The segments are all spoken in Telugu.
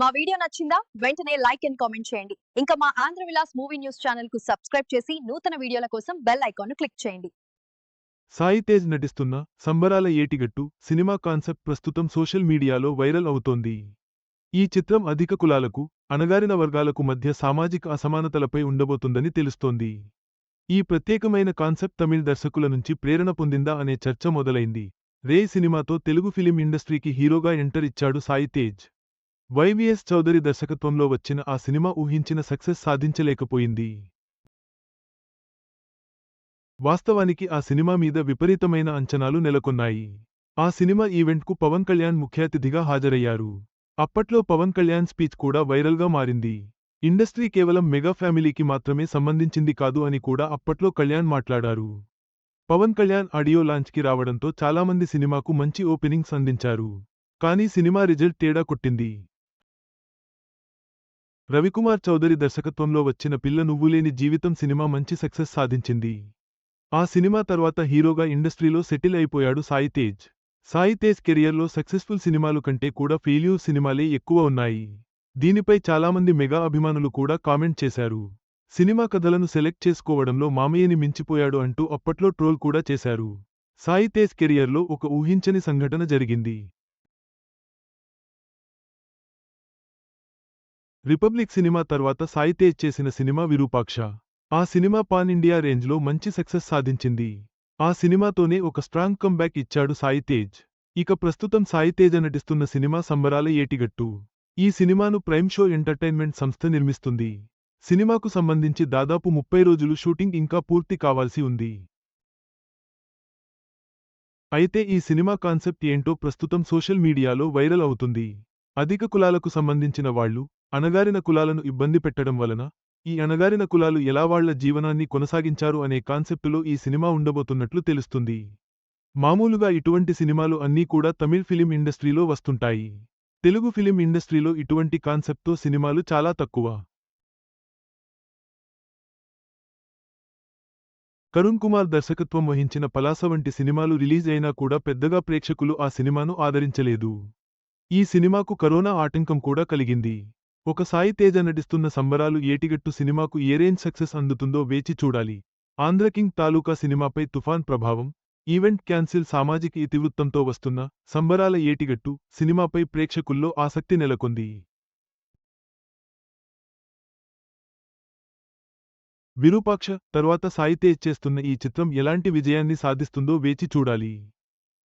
మా వీడియో నచ్చిందా? వెంటనే లైక్ అండ్ కామెంట్ చేయండి. ఇంకా మా ఆంధ్ర విలాస్ మూవీ న్యూస్ ఛానల్కు సబ్స్క్రైబ్ చేసి నూతన వీడియోల కోసం బెల్ ఐకాన్ను క్లిక్ చేయండి. సాయి తేజ్ నటిస్తున్న సంబరాల ఏటిగట్టు సినిమా కాన్సెప్ట్ ప్రస్తుతం సోషల్ మీడియాలో వైరల్ అవుతోంది. ఈ చిత్రం అధిక కులాలకు అణగారిన వర్గాలకు మధ్య సామాజిక అసమానతలపై ఉండబోతుందని తెలుస్తోంది. ఈ ప్రత్యేకమైన కాన్సెప్ట్ తమిళ్ దర్శకుల నుంచి ప్రేరణ పొందిందా అనే చర్చ మొదలైంది. రే సినిమాతో తెలుగు ఫిలిం ఇండస్ట్రీకి హీరోగా ఎంటర్ ఇచ్చాడు సాయి తేజ్. వైవిఎస్ చౌదరి దర్శకత్వంలో వచ్చిన ఆ సినిమా ఊహించిన సక్సెస్ సాధించలేకపోయింది. వాస్తవానికి ఆ సినిమా మీద విపరీతమైన అంచనాలు నెలకొన్నాయి. ఆ సినిమా ఈవెంట్కు పవన్ కళ్యాణ్ ముఖ్య అతిథిగా హాజరయ్యారు. అప్పట్లో పవన్ కళ్యాణ్ స్పీచ్ కూడా వైరల్గా మారింది. ఇండస్ట్రీ కేవలం మెగా ఫ్యామిలీకి మాత్రమే సంబంధించింది కాదు అని కూడా అప్పట్లో కళ్యాణ్ మాట్లాడారు. పవన్ కళ్యాణ్ ఆడియో లాంచ్కి రావడంతో చాలామంది సినిమాకు మంచి ఓపెనింగ్స్ అందించారు. కానీ సినిమా రిజల్ట్ తేడా కొట్టింది. రవికుమార్ చౌదరి దర్శకత్వంలో వచ్చిన పిల్ల నువ్వులేని జీవితం సినిమా మంచి సక్సెస్ సాధించింది. ఆ సినిమా తర్వాత హీరోగా ఇండస్ట్రీలో సెటిల్ అయిపోయాడు సాయి తేజ్. సాయి తేజ్ కెరియర్లో సక్సెస్ఫుల్ సినిమాలు కంటే కూడా ఫెయిల్యూర్ సినిమాలే ఎక్కువ ఉన్నాయి. దీనిపై చాలామంది మెగా అభిమానులు కూడా కామెంట్ చేశారు. సినిమా కథలను సెలెక్ట్ చేసుకోవడంలో మామయ్యని మించిపోయాడు అంటూ అప్పట్లో ట్రోల్ కూడా చేశారు. సాయి తేజ్ కెరియర్లో ఒక ఊహించని సంఘటన జరిగింది. రిపబ్లిక్ సినిమా తర్వాత సాయి తేజ్ చేసిన సినిమా విరూపాక్ష. ఆ సినిమా పాన్ ఇండియా రేంజ్లో మంచి సక్సెస్ సాధించింది. ఆ సినిమాతోనే ఒక స్ట్రాంగ్ కంబ్యాక్ ఇచ్చాడు సాయి తేజ్. ఇక ప్రస్తుతం సాయి తేజ నటిస్తున్న సినిమా సంబరాల ఏటిగట్టు. ఈ సినిమాను ప్రైమ్ షో ఎంటర్టైన్మెంట్ సంస్థ నిర్మిస్తుంది. సినిమాకు సంబంధించి దాదాపు ముప్పై రోజులు షూటింగ్ ఇంకా పూర్తి కావాల్సి ఉంది. అయితే ఈ సినిమా కాన్సెప్ట్ ఏంటో ప్రస్తుతం సోషల్ మీడియాలో వైరల్ అవుతుంది. అధిక కులాలకు సంబంధించిన వాళ్ళు అణగారిన కులాలను ఇబ్బంది పెట్టడం వలన ఈ అణగారిన కులాలు ఎలా వాళ్ళ జీవనాన్ని కొనసాగించారు అనే కాన్సెప్టులో ఈ సినిమా ఉండబోతున్నట్లు తెలుస్తుంది. మామూలుగా ఇటువంటి సినిమాలు అన్నీ కూడా తమిళ్ ఫిలిం ఇండస్ట్రీలో వస్తుంటాయి. తెలుగు ఫిలిం ఇండస్ట్రీలో ఇటువంటి కాన్సెప్ట్తో సినిమాలు చాలా తక్కువ. కరుణ్ కుమార్ దర్శకత్వం వహించిన పలాస వంటి సినిమాలు రిలీజ్ అయినా కూడా పెద్దగా ప్రేక్షకులు ఆ సినిమాను ఆదరించలేదు. ఈ సినిమాకు కరోనా ఆటంకం కూడా కలిగింది. ఒక సాయి తేజ నటిస్తున్న సంబరాలు ఏటిగట్టు సినిమాకు ఏ రేంజ్ సక్సెస్ అందుతుందో వేచి చూడాలి. ఆంధ్రకింగ్ తాలూకా సినిమాపై తుఫాన్ ప్రభావం ఈవెంట్ క్యాన్సిల్ సామాజిక ఇతివృత్తంతో వస్తున్న సంబరాల ఏటిగట్టు సినిమాపై ప్రేక్షకుల్లో ఆసక్తి నెలకొంది. విరూపాక్ష తర్వాత సాయి తేజ్ చేస్తున్న ఈ చిత్రం ఎలాంటి విజయాన్ని సాధిస్తుందో వేచి చూడాలి.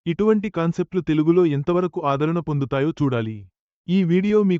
ఇటువంటి కాన్సెప్ట్లు తెలుగులో ఎంతవరకు ఆదరణ పొందుతాయో చూడాలి. ఈ వీడియో మీకు